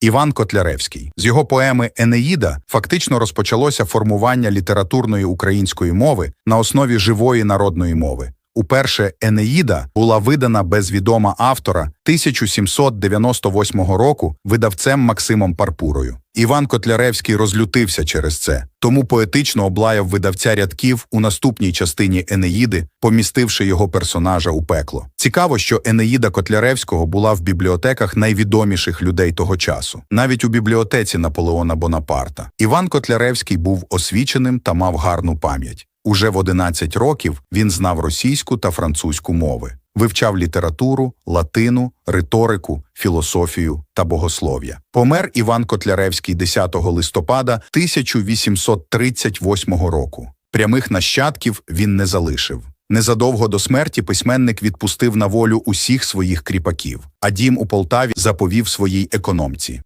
Іван Котляревський. З його поеми Енеїда фактично розпочалося формування літературної української мови на основі живої народної мови. Уперше Енеїда була видана без відома автора 1798 року видавцем Максимом Парпурою. Іван Котляревський розлютився через це, тому поетично облаяв видавця рядків у наступній частині Енеїди, помістивши його персонажа у пекло. Цікаво, що Енеїда Котляревського була в бібліотеках найвідоміших людей того часу, навіть у бібліотеці Наполеона Бонапарта. Іван Котляревський був освіченим та мав гарну пам'ять. Уже в 11 років він знав російську та французьку мови, вивчав літературу, латину, риторику, філософію та богослов'я. Помер Іван Котляревський 10 листопада 1838 року. Прямих нащадків він не залишив. Незадовго до смерті письменник відпустив на волю усіх своїх кріпаків, а дім у Полтаві заповів своїй економці.